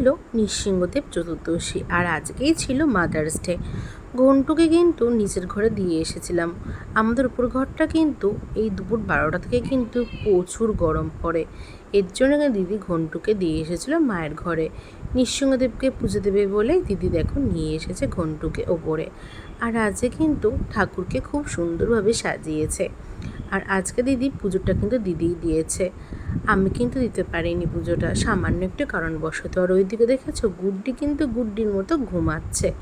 ছিল নৃসিংহদেব চতুর্দশী আর আজকেই ছিল মাদার্স ডে ঘন্টুকে কিন্তু নিচের ঘরে দিয়ে এসেছিলাম। আমাদের উপর ঘরটা কিন্তু এই দুপুর বারোটা থেকে কিন্তু প্রচুর গরম পড়ে। এর জন্য দিদি ঘন্টুকে দিয়ে এসেছিল মায়ের ঘরে। নৃসিংহদেবকে পুজো দেবে বলে দিদি দেখো নিয়ে এসেছে ঘন্টুকে ওপরে। আর আজকে কিন্তু ঠাকুরকে খুব সুন্দরভাবে সাজিয়েছে। আর আজকে দিদি পুজোটা কিন্তু দিদিই দিয়েছে। আমি কিন্তু দিতে পারিনি পুজোটা। সামান্য একটু কারণবশত। আর ওইদিকে দেখেছ, গুড্ডি কিন্তু গুড্ডির মতো ঘুমাচ্ছে।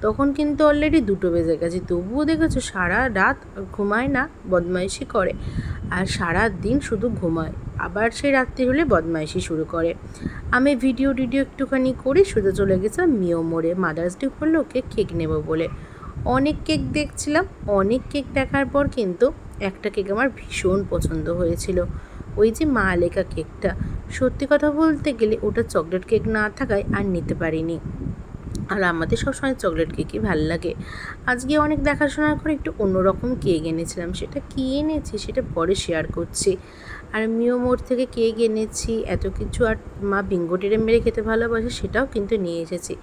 তখন কিন্তু অলরেডি দুটো বেজে গেছে। তবুও দেখেছ, সারা রাত ঘুমায় না, বদমাইশি করে। আর সারা দিন শুধু ঘুমায়। আবার সেই রাত্রি হলে বদমাইশি শুরু করে। আমি ভিডিও টিডিও একটুখানি করে শুধু চলে গেছিলাম মিও মোড়ে। মাদার্স ডে করলে ওকে কেক নেব বলে। অনেক কেক দেখছিলাম, অনেক কেক দেখার পর কিন্তু একটা কেক আমার ভীষণ পছন্দ হয়েছিল। ওই যে মা লেখা কেকটা। সত্যি কথা বলতে গেলে ওটা চকলেট কেক না থাকায় আর নিতে পারিনি। আর আমাদের সবসময় চকলেট কেকই ভালো লাগে। আজকে অনেক দেখাশোনার করে একটু অন্যরকম কেক এনেছিলাম। সেটা কী এনেছি সেটা পরে শেয়ার করছি। আর মিও মোড় থেকে কেক এনেছি, এত কিছু আর মা বিঙ্গো টেরে মেরে খেতে ভালোবাসে সেটাও কিন্তু নিয়ে এসেছি।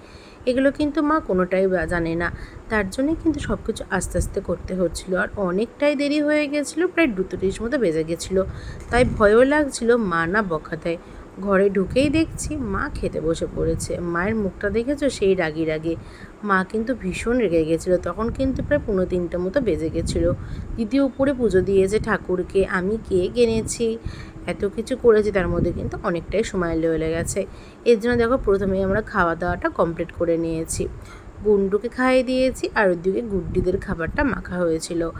এগুলো কিন্তু মা কোনোটাই জানে না। তার জন্যে কিন্তু সব কিছু আস্তে আস্তে করতে হচ্ছিল। আর অনেকটাই দেরি হয়ে গেছিল, প্রায় দুটো তিরিশ মতো বেজে গেছিল। তাই ভয়ও লাগছিল, মা না বকা দেয়। ঘরে ঢুকেই দেখছি মা খেতে বসে পড়েছে। মায়ের মুখটা দেখেছ? সেই রাগি রাগে। মা কিন্তু ভীষণ রেগে গেছিল। তখন কিন্তু প্রায় পনেরো তিনটে মতো বেজে গেছিল। দিদি উপরে পুজো দিয়েছে ঠাকুরকে, আমি কেক এনেছি। এত কিছু করেছি তার মধ্যে কিন্তু অনেকটাই সময় লেগে গেছে এর জন্য দেখো প্রথমেই আমরা খাওয়া দাওয়াটা কমপ্লিট করে নিয়েছি। গুন্ডুকে খাইয়ে দিয়েছি আর ওদিকে গুড্ডিদের খাবারটা মাখা হয়েছিল।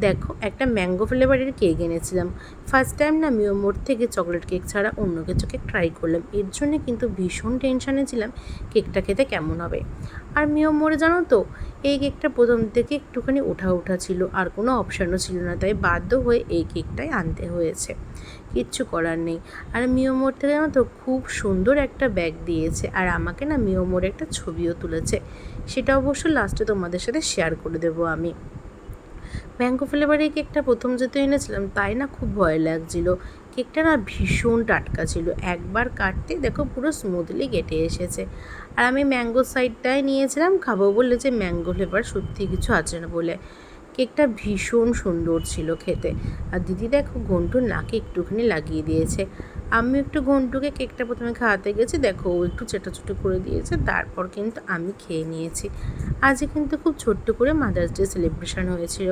দেখো, একটা ম্যাঙ্গো ফ্লেভারের কেক এনেছিলাম। ফার্স্ট টাইম না মিও মোড় থেকে চকলেট কেক ছাড়া অন্য কিছু কেক ট্রাই করলাম। এর জন্য কিন্তু ভীষণ টেনশানে ছিলাম কেকটা খেতে কেমন হবে। আর মিও মোড়ে জানো তো, এই কেকটা প্রথম থেকে একটুখানি ওঠা ওঠা ছিল আর কোনো অপশানও ছিল না, তাই বাধ্য হয়ে এই কেকটাই আনতে হয়েছে। কিচ্ছু করার নেই। আর মিওমোর থেকে জানো তো, খুব সুন্দর একটা ব্যাগ দিয়েছে। আর আমাকে না মিওমোর একটা ছবিও তুলেছে। সেটা অবশ্য লাস্টে তোমাদের সাথে শেয়ার করে দেবো আমি। ম্যাঙ্গো ফ্লেভারের কেকটা প্রথম যেতে এনেছিলাম, তাই না খুব ভয় লাগছিল। কেকটা না ভীষণ টাটকা ছিল। একবার কাটতে দেখো পুরো স্মুথলি কেটে এসেছে। আর আমি ম্যাঙ্গো সাইডটাই নিয়েছিলাম, খাব বলে যে ম্যাঙ্গো ফ্লেভার সত্যি কিছু আছে না বলে। কেকটা ভীষণ সুন্দর ছিল খেতে। আর দিদি দেখো ঘন্টুর নাকে একটুখানি লাগিয়ে দিয়েছে। আমি একটু ঘন্টুকে কেকটা প্রথমে খাওয়াতে গেছি, দেখো ও একটু চেটাচুটো করে দিয়েছে, তারপর কিন্তু আমি খেয়ে নিয়েছি। আজকে কিন্তু খুব ছোট্ট করে মাদার্স ডে সেলিব্রেশন হয়েছিল।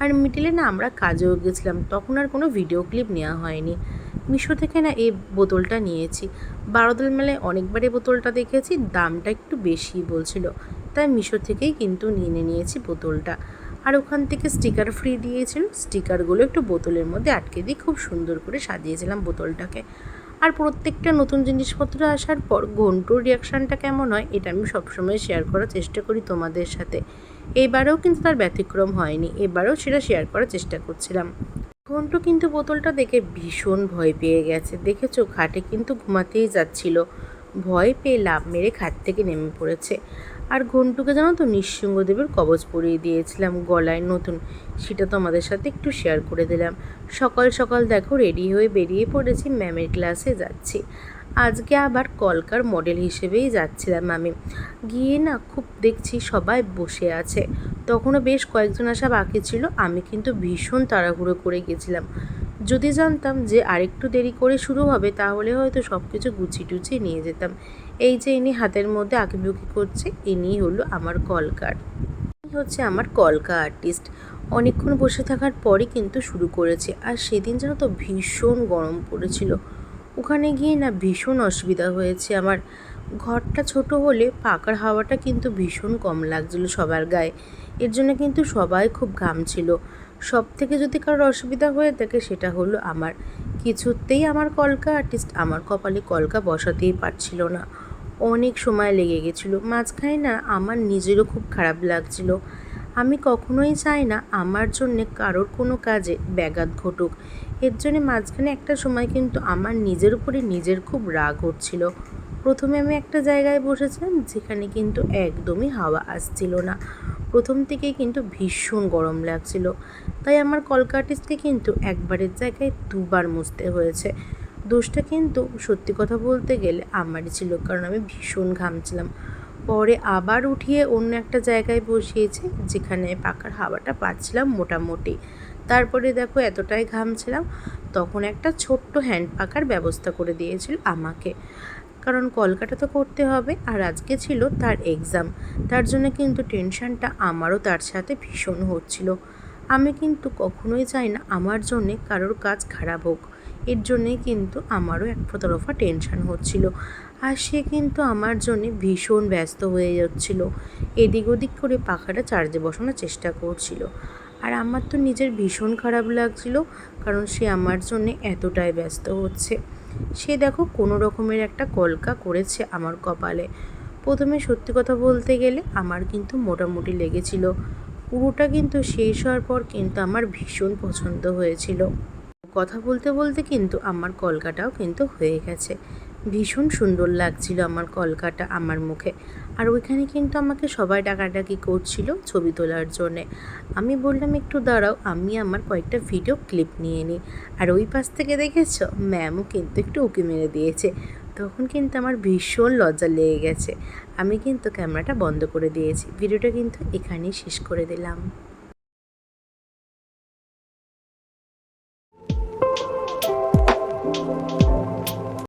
আর মিডিলে না আমরা কাজেও গেছিলাম, তখন আর কোনো ভিডিও ক্লিপ নেওয়া হয়নি। মিশো থেকে না এই বোতলটা নিয়েছি। বারোদল মেলায় অনেকবার এই বোতলটা দেখেছি, দামটা একটু বেশি বলছিল। তাই মিশো থেকেই কিন্তু নিয়ে নিয়েছি বোতলটা। আর ওখান থেকে স্টিকার ফ্রি দিয়েছিল স্টিকারগুলো একটু বোতলের মধ্যে আটকে দিয়ে খুব সুন্দর করে সাজিয়েছিলাম বোতলটাকে। আর প্রত্যেকটা নতুন জিনিসপত্র আসার পর ঘন্টুর রিয়াকশানটা কেমন হয়, এটা আমি সবসময় শেয়ার করার চেষ্টা করি তোমাদের সাথে। এবারেও কিন্তু তার ব্যতিক্রম হয়নি, এবারেও সেটা শেয়ার করার চেষ্টা করছিলাম। ঘন্টু কিন্তু বোতলটা দেখে ভীষণ ভয় পেয়ে গেছে। দেখেছ, খাটে কিন্তু ঘুমাতেই যাচ্ছিল। ভয় পেয়ে লাভ মেরে খাট থেকে নেমে পড়েছে। আর ঘন্টুকে জানো তো নৃসিংহদেবের কবচ পরিয়ে দিয়েছিলাম গলায় নতুন। সেটা তো আমাদের সাথে একটু শেয়ার করে দিলাম। সকাল সকাল দেখো রেডি হয়ে বেরিয়ে পড়েছি ম্যামের ক্লাসে যাচ্ছি। আজকে আবার কলকার মডেল হিসেবেই যাচ্ছিলাম আমি। গিয়ে না খুব দেখছি সবাই বসে আছে। তখনও বেশ কয়েকজন আসা বাকি ছিল। আমি কিন্তু ভীষণ তাড়াহুড়ো করে গেছিলাম। যদি জানতাম যে আরেকটু দেরি করে শুরু হবে, তাহলে হয়তো সব কিছু গুছিয়ে টুচিয়ে নিয়ে যেতাম। এই যে ইনি হাতের মধ্যে আঁকিবুকি করছে, ইনি হলো আমার কলকার। ইনি হচ্ছে আমার কলকা আর্টিস্ট। অনেকক্ষণ বসে থাকার পরই কিন্তু শুরু করেছে, আর সেদিন যেন তো ভীষণ গরম পড়েছিল। ওখানে গিয়ে না ভীষণ অসুবিধা হয়েছে আমার। ঘরটা ছোট হলে পাকার হাওয়াটা কিন্তু ভীষণ কম লাগছিল সবার গায়ে। এর জন্য কিন্তু সবাই খুব ঘামছিল সব থেকে যদি কারোর অসুবিধা হয়ে থাকে সেটা হলো আমার। কিছুতেই আমার কলকা আর্টিস্ট আমার কপালে কলকা বসাতেই পারছিল না। অনেক সময় লেগে গেছিল। মাঝখানে না আমার নিজেরও খুব খারাপ লাগছিল। আমি কখনোই চাই না আমার জন্যে কারোর কোনো কাজে ব্যাঘাত ঘটুক। এর জন্যে মাঝখানে একটা সময় কিন্তু আমার নিজের উপরে নিজের খুব রাগ হচ্ছিল। প্রথমে আমি একটা জায়গায় বসেছিলাম যেখানে কিন্তু একদমই হাওয়া আসছিল না। প্রথম থেকেই কিন্তু ভীষণ গরম লাগছিল। তাই আমার কলকাটিসকে কিন্তু একবারের জায়গায় দুবার মুছতে হয়েছে। দোষটা কিন্তু সত্যি কথা বলতে গেলে আমারই ছিল, কারণ আমি ভীষণ ঘামছিলাম পরে আবার উঠিয়ে অন্য একটা জায়গায় বসিয়েছে, যেখানে পাখার হাওয়াটা পাচ্ছিলাম মোটামুটি। তারপরে দেখো এতটাই ঘামছিলাম তখন একটা ছোট্ট হ্যান্ড পাখার ব্যবস্থা করে দিয়েছিল আমাকে। কারণ কলকাতা তো করতে হবে, আর আজকে ছিল তার এক্সাম তার জন্য কিন্তু টেনশনটা আমারও তার সাথে ভীষণ হচ্ছিল। আমি কিন্তু কখনোই চাই না আমার জন্যে কারোর কাজ খারাপ হোক। এর জন্যে কিন্তু আমারও এক তরফা টেনশান হচ্ছিল। আর সে কিন্তু আমার জন্যে ভীষণ ব্যস্ত হয়ে যাচ্ছিল। এদিক ওদিক করে পাখাটা চার্জে বসানোর চেষ্টা করছিল। আর আমার তো নিজের ভীষণ খারাপ লাগছিল, কারণ সে আমার জন্যে এতটাই ব্যস্ত হচ্ছে। সে দেখো কোনো রকমের একটা কলকা করেছে আমার কপালে। প্রথমে সত্যি কথা বলতে গেলে আমার কিন্তু মোটামুটি লেগেছিল। পুরোটা কিন্তু শেষ হওয়ার পর কিন্তু আমার ভীষণ পছন্দ হয়েছিল। কথা বলতে বলতে কিন্তু আমার কলকাটাও কিন্তু হয়ে গেছে। ভীষণ সুন্দর লাগছিল আমার কলকাটা আমার মুখে। আর ওইখানে কিন্তু আমাকে সবাই ডাকাডাকি করছিল ছবি তোলার জন্যে। আমি বললাম, একটু দাঁড়াও, আমি আমার কয়েকটা ভিডিও ক্লিপ নিয়ে নিই। আর ওই পাশ থেকে দেখেছ, ম্যামও কিন্তু একটু উঁকি মেরে দিয়েছে। তখন কিন্তু আমার ভীষণ লজ্জা লেগে গেছে। আমি কিন্তু ক্যামেরাটা বন্ধ করে দিয়েছি। ভিডিওটা কিন্তু এখানেই শেষ করে দিলাম।